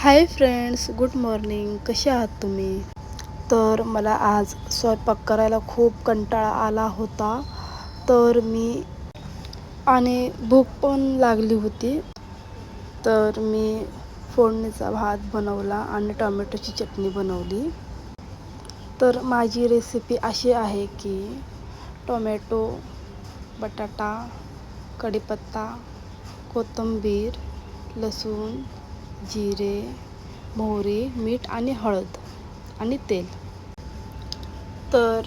Hi friends good morning. कसे आहात तुम्ही? तर मला आज स्वयंपाक करायला खूप कंटाळा आला होता. तर मी आणि भूक पण लागली होती. तर मी फोडणीचा भात बनवला आणि टोमॅटोची चटणी बनवली. तर माझी रेसिपी अशी आहे की टोमॅटो बटाटा कढीपत्ता कोथिंबीर लसूण जिरे मोहरी मीठ आणि हळद आणि तेल. तर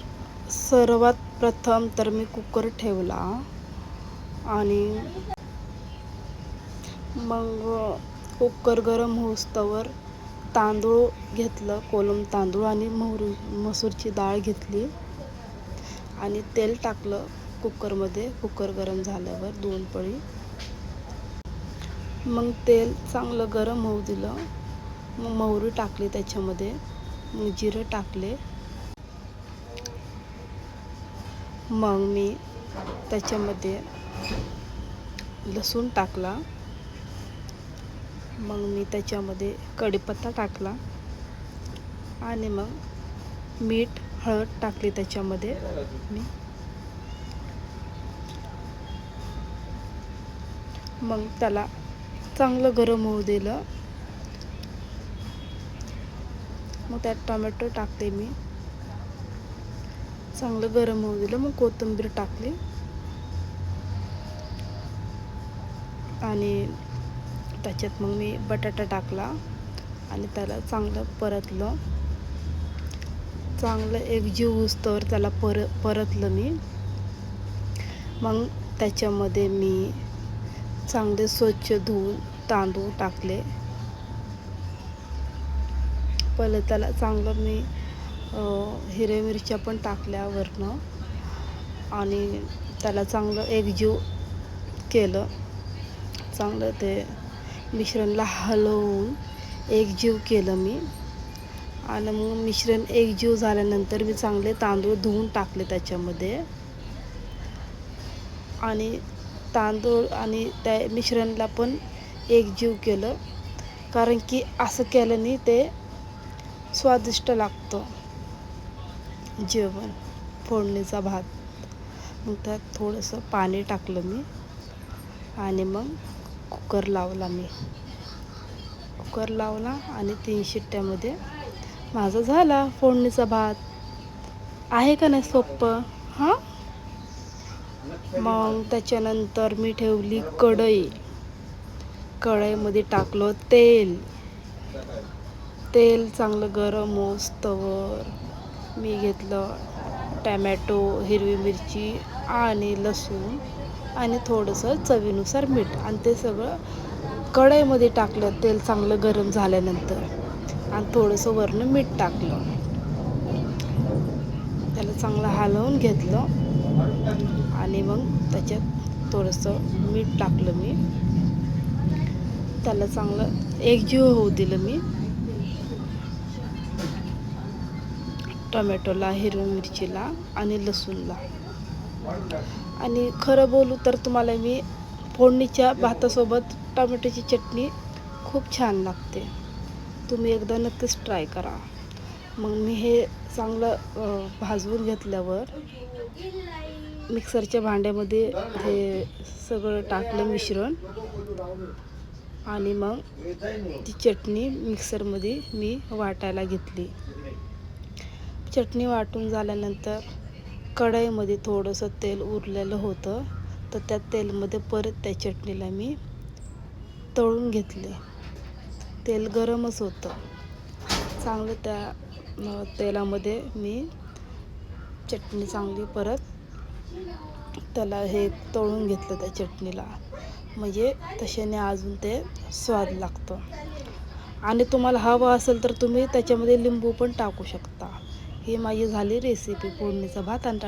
सर्वात प्रथम तर मी कुकर ठेवला आणि मग कुकर गरम होस्तवर तांदूळ घेतलं कोलम तांदूळ आणि मोहरी मसूरची डाळ घेतली आणि तेल टाकलं कुकरमध्ये. कुकर गरम झाल्यावर दोन पळी मग तेल चांगलं गरम होऊ दिलं. मग मोहरी टाकली त्याच्यामध्ये. मग जिरं टाकले. मग मी त्याच्यामध्ये लसूण टाकला. मग मी त्याच्यामध्ये कढीपत्ता टाकला. आणि मग मीठ हळद टाकली त्याच्यामध्ये. मी. मग त्याला चांगलं गरम होऊ दिलं. मग त्यात टोमॅटो टाकले मी. चांगलं गरम होऊ दिलं मग कोथिंबीर टाकली. आणि त्याच्यात मग मी बटाटा टाकला आणि त्याला चांगलं परतलं. चांगलं एकजीव होस्तवर त्याला पर परतलं मी. मग त्याच्यामध्ये मी चांगले स्वच्छ धुवून तांदूळ टाकले. पहिले त्याला चांगलं मी हिरव्या मिरच्या पण टाकल्या वरनं आणि त्याला चांगलं एकजीव केलं. चांगलं ते मिश्रणला हलवून एकजीव केलं मी. आणि मग मिश्रण एकजीव झाल्यानंतर मी चांगले तांदूळ धुवून टाकले त्याच्यामध्ये. आणि तांदूळ आणि त्या मिश्रणला पण एकजीव केलं. कारण की असं केल्याने ते स्वादिष्ट लागतं. जेवण फोडणीचा भात. मग त्यात थोडंसं पाणी टाकलं मी आणि मग कुकर लावला मी. कुकर लावला आणि तीन शिट्ट्यामध्ये माझा झाला फोडणीचा भात. आहे का नाही सोपं हां? मग त्याच्यानंतर मी ठेवली कढई. कढईमध्ये टाकलं तेल. तेल चांगलं गरम होस्तवर मी घेतलं टॅमॅटो हिरवी मिरची आणि लसूण आणि थोडंसं चवीनुसार मीठ. आणि ते सगळं कढईमध्ये टाकलं तेल चांगलं गरम झाल्यानंतर. आणि थोडंसं वरनं मीठ टाकलं. त्याला चांगलं हलवून घेतलं. आणि मग. त्याच्यात थोडंसं मीठ टाकलं मी. त्याला चांगलं एकजीव होऊ दिलं मी. टोमॅटोला हिरव्या मिरचीला आणि लसूणला. आणि खरं बोलू तर तुम्हाला मी फोडणीच्या भातासोबत टोमॅटोची चटणी खूप छान लागते. तुम्ही एकदा नक्कीच ट्राय करा. मग मी हे चांगलं भाजवून घेतल्यावर मिक्सरच्या भांड्यामध्ये हे सगळं टाकलं मिश्रण. आणि मग ती चटणी मिक्सरमध्ये मी वाटायला घेतली. चटणी वाटून झाल्यानंतर कढईमध्ये थोडंसं तेल उरलेलं होतं तर त्या तेलमध्ये परत त्या चटणीला मी तळून घेतले. तेल गरमच होतं. चांगलं त्या तेलामध्ये मी चटणी चांगली परत त्याला हे तळून घेतलं त्या चटणीला. म्हणजे तशाने अजून ते स्वाद लागतं. आणि तुम्हाला हवं असेल तर तुम्ही त्याच्यामध्ये लिंबू पण टाकू शकता. ही माझी झाली रेसिपी फोडणीचा भात आणि